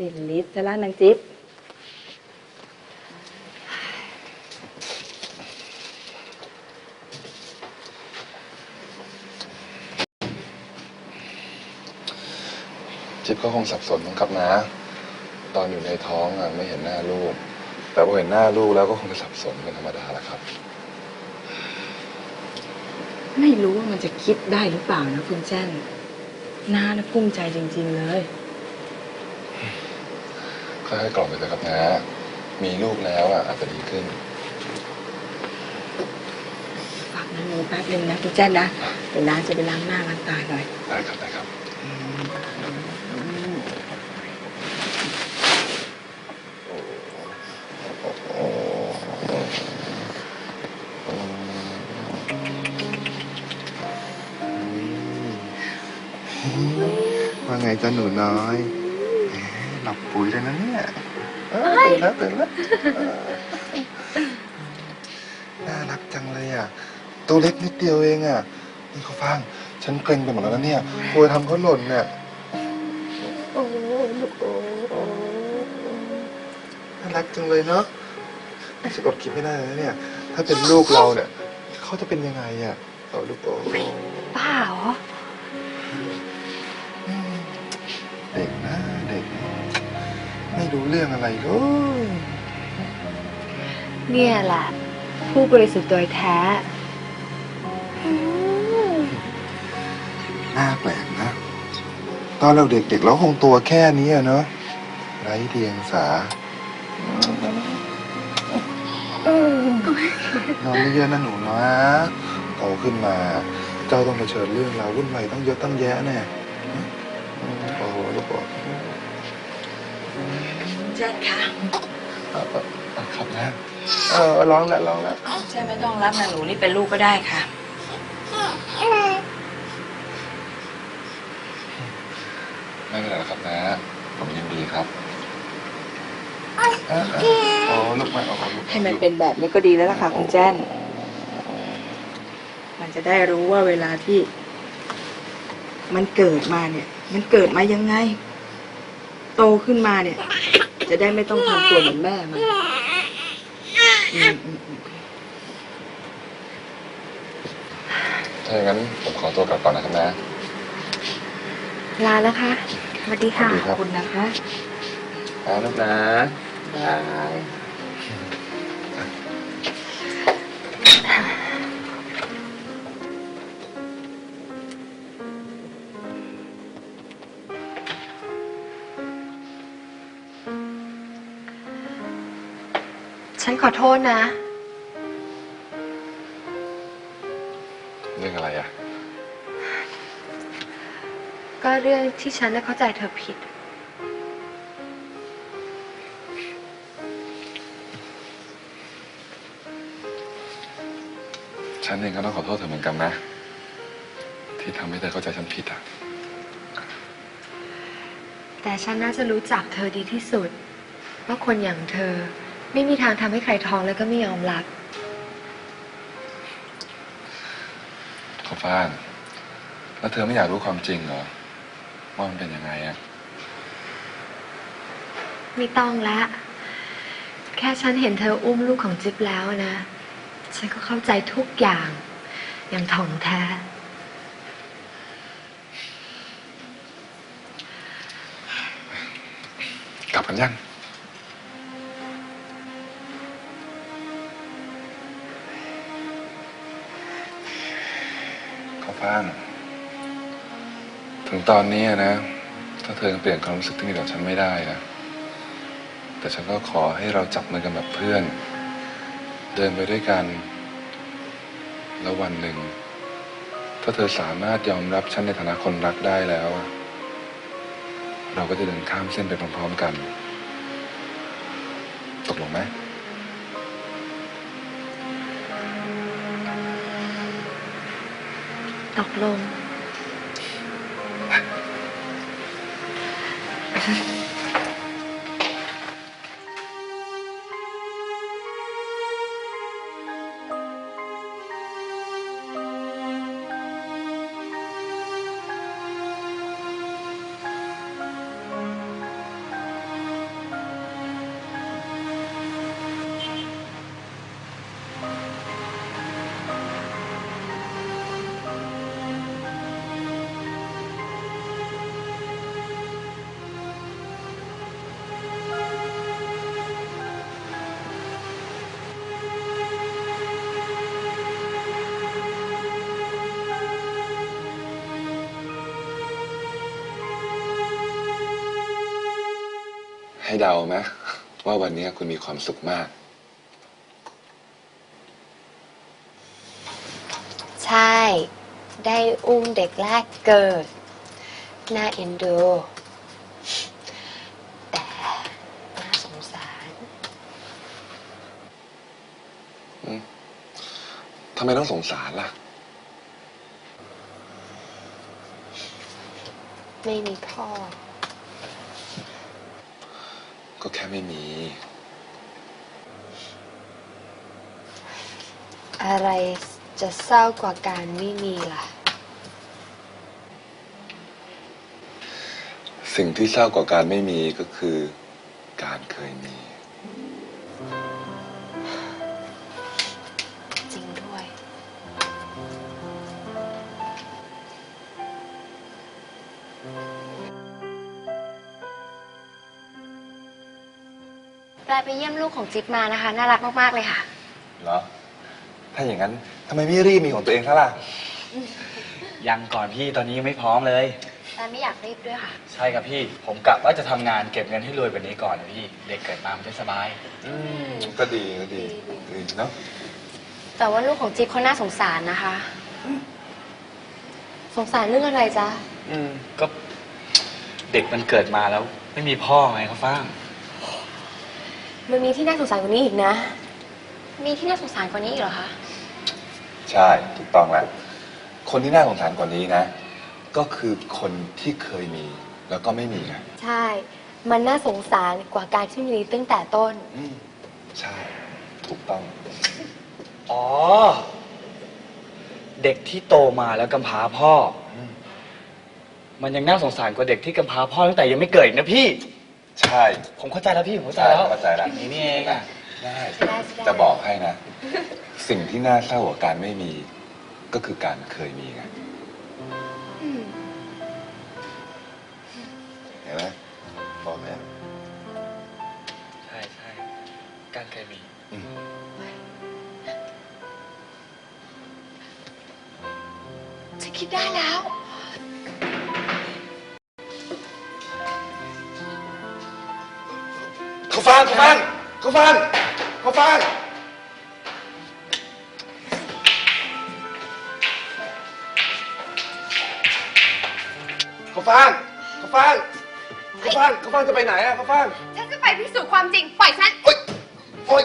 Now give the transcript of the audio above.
สิ้นฤทธิ์ซะแล้วนางจิ๊บจิ๊บก็คงสับสนมั้งครับนะ ตอนอยู่ในท้องอะไม่เห็นหน้าลูก แต่พอเห็นหน้าลูกแล้วก็คงจะสับสนเป็นธรรมดาแหละครับ ไม่รู้ว่ามันจะคิดได้หรือเปล่านะคุณแจ้นน้านะกุ้มใจจริง ๆ เลย ค่อยๆกล่อมไปเลยครับนะ มีลูกแล้วอะอาจจะดีขึ้น ฝากน้าหนูแป๊บนึงนะคุณแจ้นนะ เดี๋ยวน้าจะไปล้างหน้าล้างตาหน่อย ได้ครับได้ครับ ว่าไงจ้าหนูน้อยแหมห ลับปุ๋ยเลยนะเนี่ยเออตื่นแล้วตื่นแล้วเออน่ารักจังเลยอะ ตัวเล็กนิดเดียวเองอะ นี่เขาฟัง ฉันเกรงไปหมดแล้วนะเนี่ยกลัวทำเขาหล่นเนี่ยโอ้ลูกโอ้น่ารักจังเลยเนาะฉันอดคิดไม่ได้เลยนะเนี่ย ถ้าเป็นลูกเราเนี่ย เขาจะเป็นยังไงอะเอาลูกโอ้ป้าเหรออื รู้เรื่องอะไรเลยเนี่ยแหละผู้บริสุทธิ์โดยแท้ น่าแปลกนะ ตอนเราเด็กๆเราคงตัวแค่นี้อะเนาะไร้เดียงสา นอนไม่เยอะนะหนูนะโตขึ้นมา เจ้าต้องเผชิญเรื่องราววุ่นวายตั้งเยอะตั้งแยะแน่อืมโอ้โหลูกบอก คุณแจ้นคะเอาเอาเอาครับนะเออร้องแล้วร้องแล้วคุณแจ้นไม่ต้องรับนางหนูนี่เป็นลูกก็ได้ค่ะ ไม่เป็นไรหรอกครับนะ ผมยินดีครับอะอะโอ้ลูกไม่เอาเอาลูกให้มันเป็นแบบนี้ก็ดีแล้วล่ะค่ะคุณแจ้น มันจะได้รู้ว่าเวลาที่ มันเกิดมาเนี่ย มันเกิดมายังไง โตขึ้นมาเนี่ย จะได้ไม่ต้องทำตัวเหมือนแม่มันอืมอืมอืมถ้าอย่างนั้นผมขอตัวกลับก่อนนะครับนะลาแล้วค่ะสวัสดีค่ะสวัสดีขอบคุณนะคะเอาลูกนะ บาย ฉันขอโทษนะ เรื่องอะไรอะก็เรื่องที่ฉันได้เข้าใจเธอผิด ฉันเองก็ต้องขอโทษเธอเหมือนกันนะ ที่ทำให้เธอเข้าใจฉันผิดอะแต่ฉันน่าจะรู้จักเธอดีที่สุดว่าคนอย่างเธอ ไม่มีทางทำให้ใครท้องแล้วก็ไม่ยอมรับขอฟ้านแล้วเธอไม่อยากรู้ความจริงเหรอ ว่ามันเป็นยังไงอะไม่ต้องละ แค่ฉันเห็นเธออุ้มลูกของจิ๊บแล้วนะ ฉันก็เข้าใจทุกอย่าง อย่างถ่องแท้ กลับกันยัง ขอฟ้านถึงตอนนี้นะ ถ้าเธอยังเปลี่ยนความรู้สึกที่มีต่อฉันไม่ได้นะ แต่ฉันก็ขอให้เราจับมือกันแบบเพื่อน เดินไปด้วยกัน แล้ววันหนึ่ง ถ้าเธอสามารถยอมรับฉันในฐานะคนรักได้แล้ว เราก็จะเดินข้ามเส้นไปพร้อมๆกัน ตกลงไหม ตกลง เดาไหมว่าวันนี้คุณมีความสุขมาก ใช่ ได้อุ้มเด็กแรกเกิด น่าเอ็นดู แต่น่าสงสารทำไมต้องสงสารล่ะ ไม่มีพ่อ ก็แค่ไม่มี อะไรจะเศร้ากว่าการไม่มีล่ะ สิ่งที่เศร้ากว่าการไม่มีก็คือ การเคยมี ปลายไปเยี่ยมลูกของจิ๊บมานะคะ น่ารักมากๆเลยค่ะ เหรอ ถ้าอย่างนั้นทำไมไม่รีบมีของตัวเองซะล่ะ ยังก่อนพี่ตอนนี้ยังไม่พร้อมเลย แต่ไม่อยากรีบด้วยค่ะ ใช่ครับพี่ ผมกะว่าจะทำงานเก็บเงินให้รวยแบบนี้ก่อนนะพี่ เด็กเกิดมามันจะสบาย อืม ก็ดีก็ดีดีเนาะ แต่ว่าลูกของจิ๊บเขาน่าสงสารนะคะ สงสารเรื่องอะไรจ๊ะ อืม ก็ เด็กมันเกิดมาแล้ว ไม่มีพ่อไงครับฟ้าง มันมีที่น่าสงสารกว่านี้อีกนะ มีที่น่าสงสารกว่านี้อีกเหรอคะ ใช่ถูกต้องแล้วคนที่น่าสงสารกว่านี้นะ ก็คือคนที่เคยมีแล้วก็ไม่มีไงใช่ มันน่าสงสารกว่าการที่มีตั้งแต่ต้น อืมใช่ ถูกต้อง อ๋อ เด็กที่โตมาแล้วกำพร้าพ่ออมมันยังน่าสงสารกว่าเด็กที่กำพร้าพ่อตั้งแต่ยังไม่เกิดอีกนะพี่ ใช่ผมเข้าใจแล้วพี่ผมเข้าใจแล้วเข้าใจแล้วอย่างนี้นี่เองอะได้ได้ได้จะบอกให้นะ สิ่งที่น่าเศร้ากว่าการไม่มี ก็คือการเคยมีไงอืมเห็นไหมบอกแล้วใช่ใช่การเคยมีอืมฉันคิดได้แล้ว เขาฟังเขาฟังเขาฟังเขาฟังเขาฟังเขาฟังเขาฟังจะไปไหนอะเขาฟัง ฉันจะไปพิสูจน์ความจริง ปล่อยฉัน โอ๊ยโอ๊ย